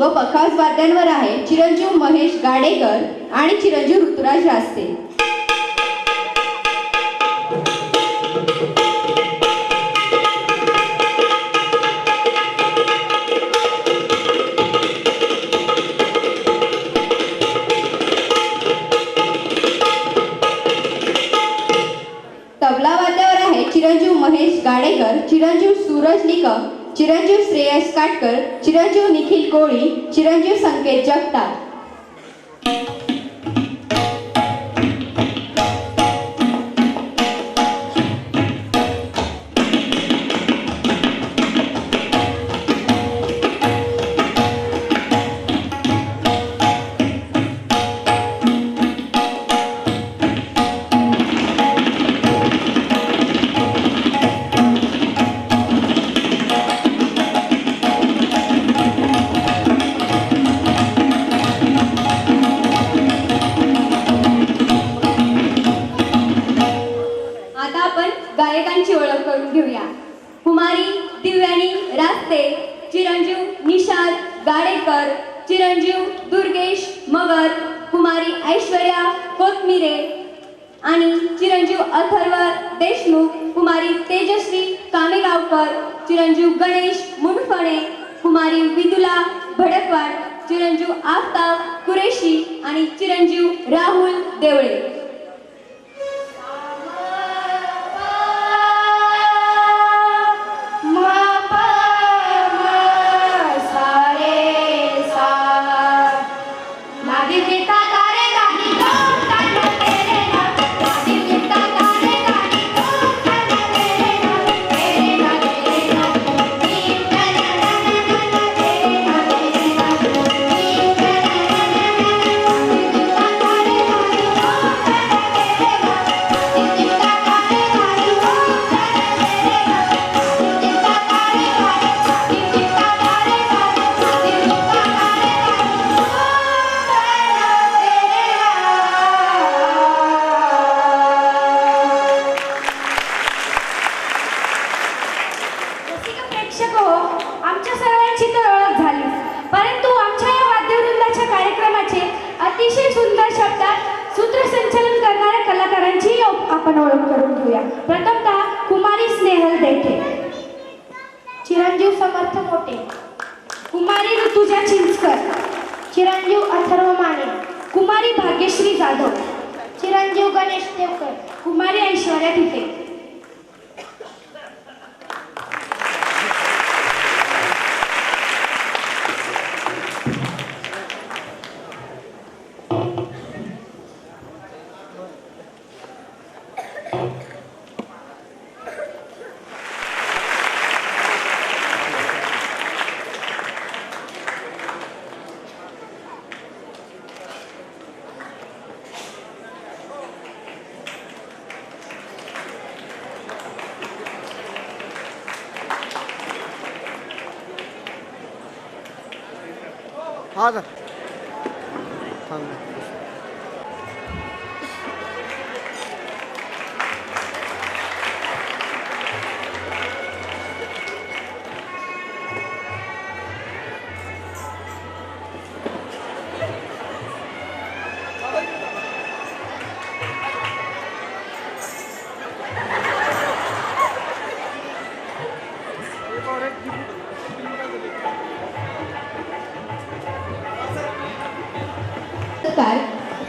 व पखास वाद्यांवर आहे. चिरंजीव महेश गाडेकर आणि चिरंजीव ऋतुराज रास्ते तबला वाद्यावर आहे. चिरंजीव महेश गाडेकर चिरंजीव सूरज निकम चिरंजीव श्रेयस काटकर चिरंजीव निखिल कोळी चिरंजीव संकेत जगताप. धास्ते चिरंजीव निषाद गाडेकर चिरंजीव दुर्गेश मगर कुमारी ऐश्वर्या कोथमिरे आणि चिरंजीव अथर्व देशमुख कुमारी तेजश्री कामेगावकर चिरंजीव गणेश मुंडफणे कुमारी विदुला भडकवाड चिरंजीव आफताब कुरेशी आणि चिरंजीव राहुल देवळे. आपण ओळख करून घेऊया. प्रथमतः कुमारी स्नेहल देठे चिरंजीव समर्थ मोठे. कुमारी ऋतुजा चिंचकर. चिरंजीव अथर्व माने. कुमारी भाग्यश्री जाधव. चिरंजीव गणेश देवकर. कुमारी ऐश्वर्या तिथे. हा जा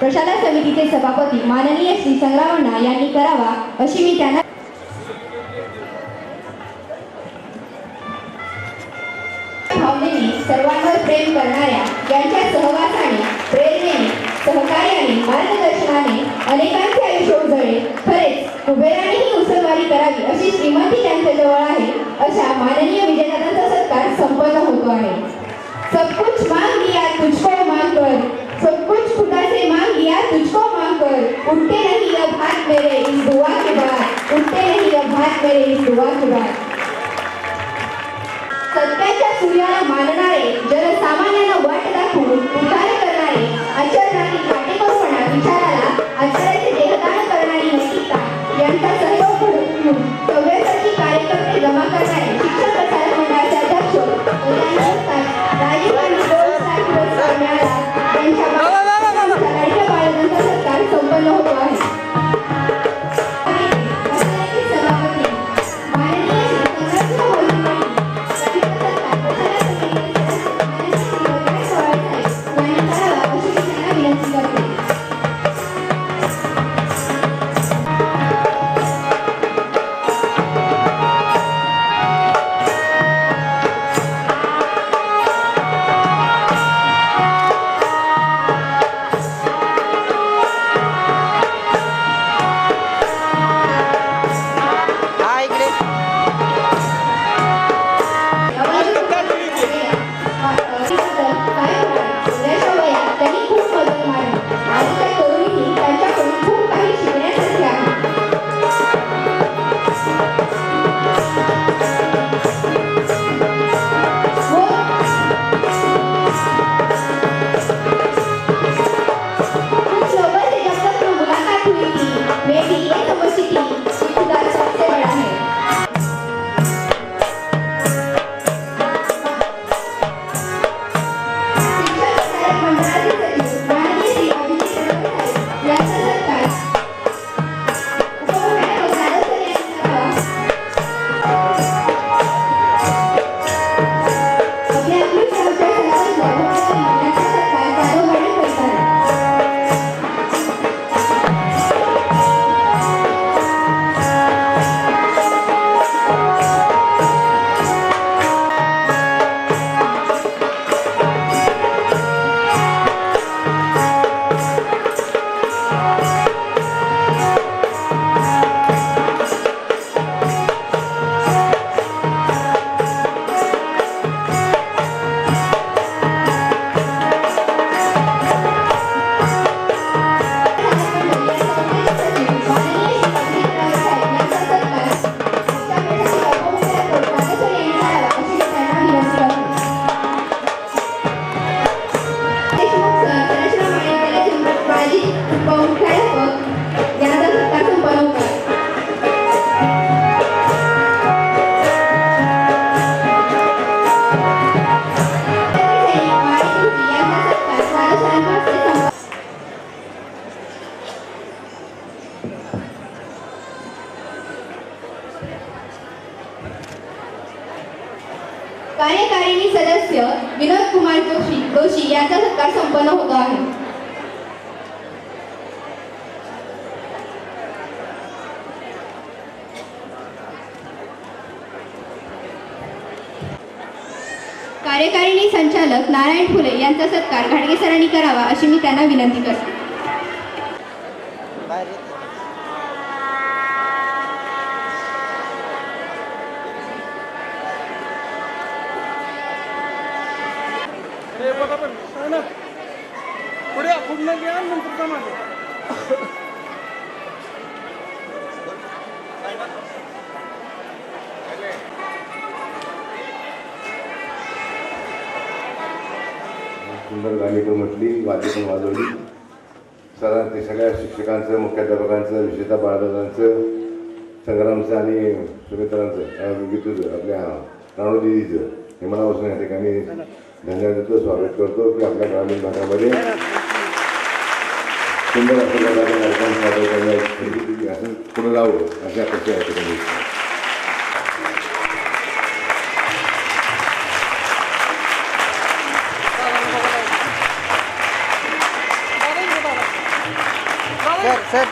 प्रशाला समितीचे सभापती माननीय श्री संग्रामण्णा यांनी करावा अशी मी त्यांना भावनेने सर्वांवर प्रेम करणाऱ्या यांच्या सहवासाने प्रेरणेने सहकार्याने मार्गदर्शनाने अनेकांचे आयुष्य उजळे खरेच कुबेरानेही उसळवारी करावी अशी श्रीमंती त्यांच्याजवळ आहे अशा माननीय विजयदादांचा सत्कार संपन्न होतो आहे. सब कुछ मांग लिया तुझको मांग कर. सब कुछ तुझको मांग कर उठते नहीं अब हाथ मेरे इस दुआ के बाद. उठते नहीं अब हाथ मेरे इस दुआ के बाद. सत्याच्या सूर्याला मानणारे जनसामान्यांना वाट दाखवून उद्धार करणारे अचल काटेकोरपणा जोशी यांचा सत्कार संपन्न होतो आहे. कार्यकारिणी संचालक नारायण फुले यांचा सत्कार घाडगे सरांनी करावा अशी मी त्यांना विनंती करते. सुंदर गाणी पण म्हटली वाद्य पण वाजवली. सगळ्या ते सगळ्या शिक्षकांचं मुख्याध्यापकांचं विशेषतः बाळदादांचं संग्रामचं आणि सुमित्रांचं गीतूचं आपल्या राणू दिदीचं हे मनापासून या ठिकाणी धन्यवाद देतो स्वागत करतो की आपल्या ग्रामीण भागामध्ये सुंदर असं कार्यक्रम सादर करण्याची असं पुढे जावं अशी अपेक्षा या ठिकाणी. सर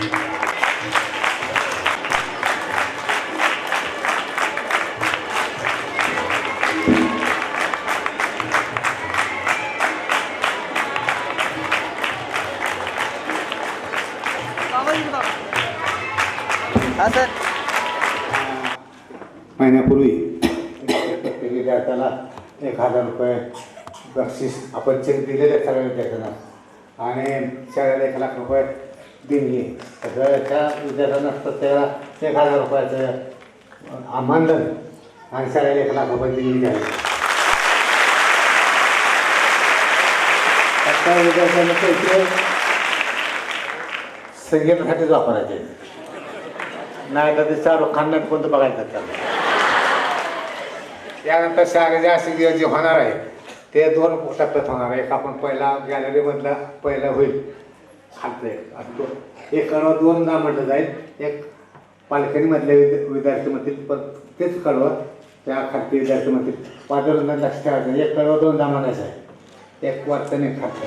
सर हा सर महिन्यापूर्वी प्रत्येक विद्यार्थ्याला एक हजार रुपये बक्षीस आपण चेक दिलेले सगळ्या विद्यार्थ्यांना. आणि शाळेला एक लाख रुपये देणगी सगळ्याच्या विद्यार्थ्यांना प्रत्येकाला एक हजार रुपयाचं आमानधन आणि शाळेला एक लाख रुपये देणगी द्यावी. त्या विद्यार्थ्यांना पैसे संगीतासाठीच वापरायचे नाही तर ते शाहरुख खानने कोणतं बघायचं त्याला त्यानंतर शाळेचे असे दिवस जे होणार आहे ते दोन टप्प्यात होणार एक आपण पहिला गॅलरीमधला पहिला होईल. खालचं एक. आणि दोन एक कडवं दोनदा म्हटलं जाईल. एक पालखणीमधले विद्या विद्यार्थी म्हणतील पण तेच कडवं त्या खालती विद्यार्थी म्हणतील वाजवून लक्ष ठेवायचं. एक कडवं दोनदा म्हणायचं आहे. एक वरचं आणि एक खालचं.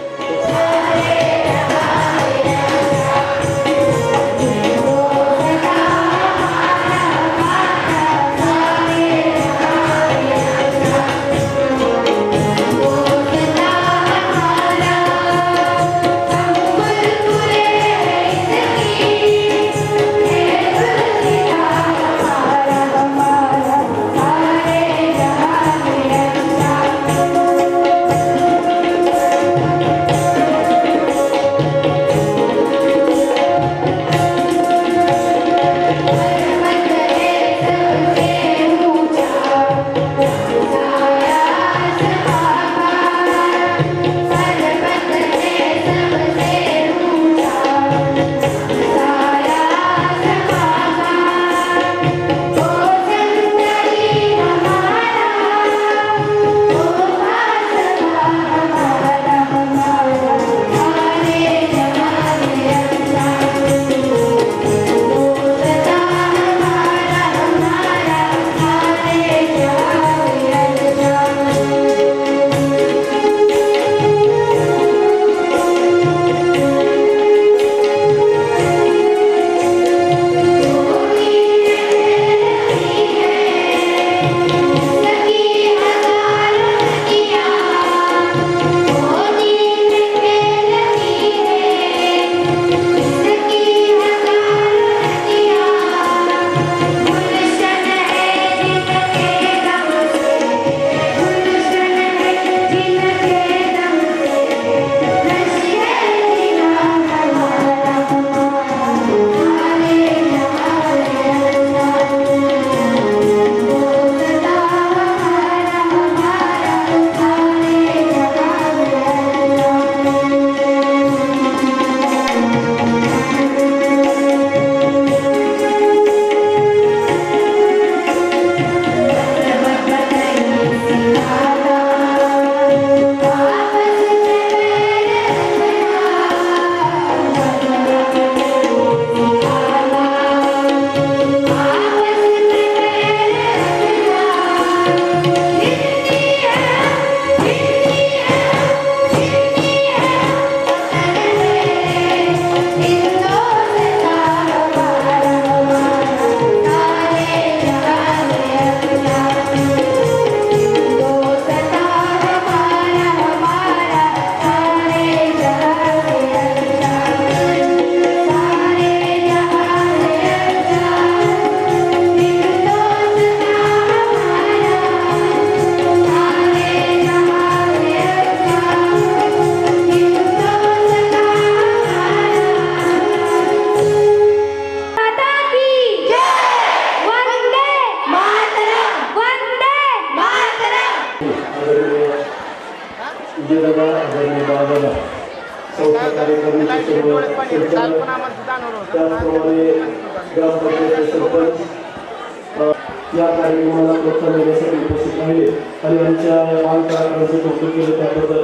आणि आमच्या या बाल कौतुक केलं त्याबद्दल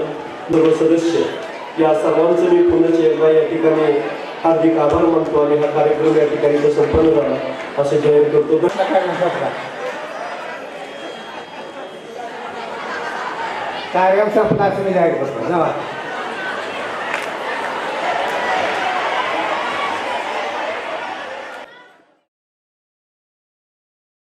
सर्व सदस्य या सर्वांचं मी पुन्हा एकदा या ठिकाणी हार्दिक आभार मानतो आणि हा कार्यक्रम या ठिकाणी तो संपन्न झाला असं जाहीर करतो. कार्यक्रम संपला असं मी जाहीर करतो.